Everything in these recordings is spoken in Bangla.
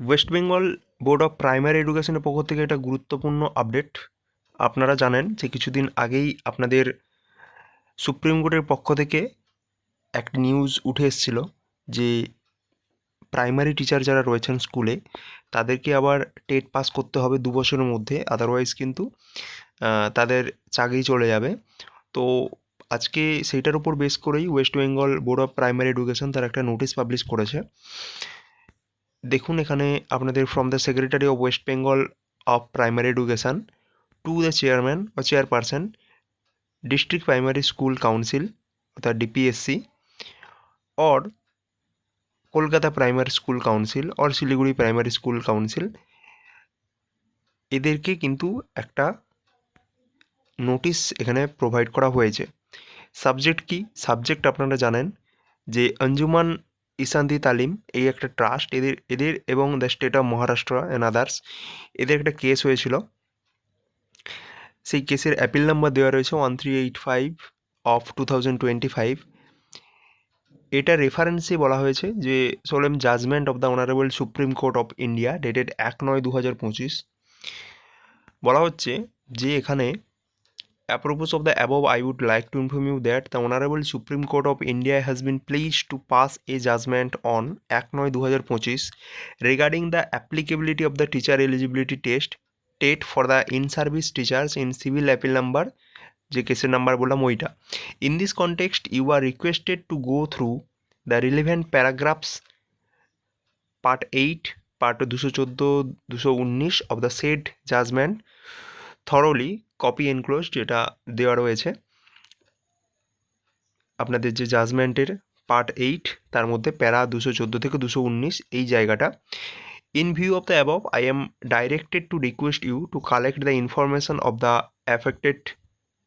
West Bengal board of primary এডুকেশনের পক্ষ থেকে একটা গুরুত্বপূর্ণ আপডেট আপনারা জানেন যে কিছুদিন আগেই আপনাদের সুপ্রিম কোর্টের পক্ষ থেকে একটা নিউজ উঠে এসেছিল যে প্রাইমারি টিচার যারা রয়েছেন স্কুলে তাদেরকে আবার টেট পাস করতে হবে দু বছরের মধ্যে আদারওয়াইজ কিন্তু তাদের চাকরি চলে যাবে। তো আজকে সেইটার উপর বেস করেই West Bengal board of primary education তার একটা নোটিশ পাবলিশ করেছে। দেখুন এখানে আপনাদের from the secretary of West Bengal of primary education to the chairman O chairperson district primary school council অর্থাৎ DPSC or Kolkata primary school council or Siliguri primary school council এদেরকে কিন্তু একটা নোটিশ এখানে প্রোভাইড করা হয়েছে। সাবজেক্ট কি? সাবজেক্ট আপনারা জানেন যে অঞ্জুমান ইসান্তি তালিম, এই একটা ট্রাস্ট, এদের এদের এবং the state of Maharashtra and others, এদের একটা কেস হয়েছিল। সেই কেসের অ্যাপিল নাম্বার দেওয়া রয়েছে one three eight five of two thousand twenty five এটা রেফারেন্সে বলা হয়েছে যে solemn judgment of the honourable supreme court of India dated এক নয় দু হাজার পঁচিশ। বলা হচ্ছে যে এখানে Apropos of the above, I would like to inform you that the Honorable Supreme Court of India has been pleased to pass a judgment on এক নয় দু হাজার পঁচিশ regarding the applicability of the teacher eligibility test TET for the in-service teachers in civil appeal number যে কেসের নাম্বার বললাম ওইটা in this context you are requested to go through the relevant paragraphs part eight part দুশো চোদ্দ দুশো উনিশ of the said judgment thoroughly copy enclose যেটা দেওয়া রয়েছে। আপনাদের যে জাজমেন্টের পার্ট এইট তার মধ্যে প্যারা দুশো চোদ্দ থেকে দুশো উনিশ, এই জায়গাটা। In view of the above I am directed to request you to collect the information of the affected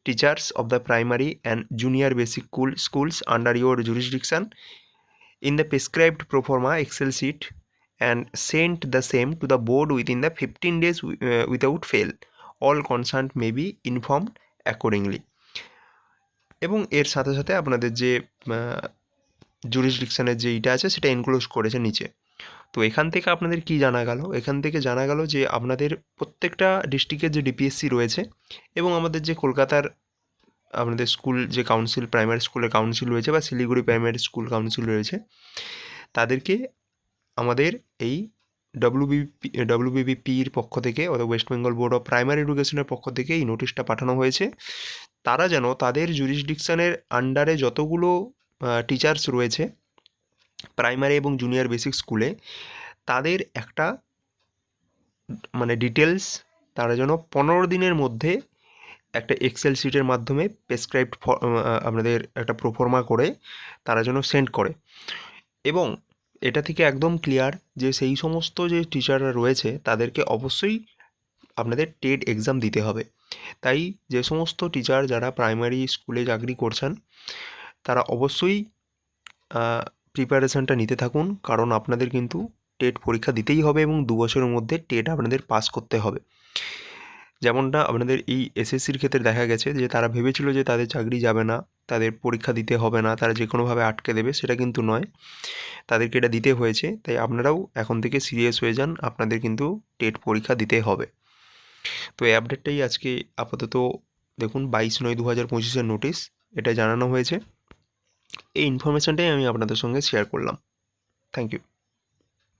teachers of the primary and junior basic school schools under your jurisdiction in the prescribed proforma excel sheet and sent the same to the board within the fifteen days without fail all concerned may be informed accordingly. এবং এর সাথে সাথে আপনাদের যে জুরিসডিকশনের যে এইটা আছে, সেটা ইনক্লুজ করেছে নিচে। তো এখান থেকে আপনাদের কি জানা গেল? এখান থেকে জানা গেল যে, আপনাদের প্রত্যেকটা ডিস্ট্রিক্টের যে ডিপিএসসি রয়েছে এবং আমাদের যে কলকাতার, আপনাদের স্কুল যে কাউন্সিল প্রাইমারি স্কুলের কাউন্সিল রয়েছে বা শিলিগুড়ি প্রাইমারি স্কুল কাউন্সিল রয়েছে, তাদেরকে আমাদের এই ডব্লিউবিপি ডব্লিউবিপির পক্ষ থেকে অর্থাৎ West Bengal board of primary এডুকেশনের পক্ষ থেকে এই নোটিশটা পাঠানো হয়েছে। তারা যেন তাদের জুরিসডিকশনের আন্ডারে যতগুলো টিচার্স রয়েছে প্রাইমারি এবং জুনিয়র বেসিক স্কুলে তাদের একটা মানে ডিটেলস তারা যেন পনেরো দিনের মধ্যে একটা এক্সেল শিটের মাধ্যমে প্রেসক্রাইবড আপনাদের একটা প্রোফর্মা করে তারা যেন সেন্ড করে। এবং এটা থেকে একদম ক্লিয়ার যে সেই সমস্ত যে টিচাররা রয়েছে, তাদেরকে অবশ্যই আপনাদের টেট এক্সাম দিতে হবে। তাই যে সমস্ত টিচার যারা প্রাইমারি স্কুলে চাকরি করছেন, তারা অবশ্যই প্রিপারেশনটা নিতে থাকুন। কারণ আপনাদের কিন্তু টেট পরীক্ষা দিতেই হবে এবং দু বছরের মধ্যে টেট আপনাদের পাস করতে হবে। যেমনটা আপনাদের এই এসএসসির ক্ষেত্রে দেখা গেছে যে তারা ভেবেছিল যে তাদের চাকরি যাবে না। তাদের পরীক্ষা দিতে হবে না, তারা যে কোনোভাবে আটকে দেবে সেটা কিন্তু নয়। তাদেরকে এটা দিতে হয়েছে, তাই আপনারাও এখন থেকে সিরিয়াস হয়ে যান, আপনাদের কিন্তু টেট পরীক্ষা দিতে হবে। তো এই আপডেটটাই আজকে আপাতত দেখুন বাইশ নয় দু হাজার পঁচিশের নোটিশ এটা জানানো হয়েছে। এই ইনফরমেশানটাই আমি আপনাদের সঙ্গে শেয়ার করলাম। Thank you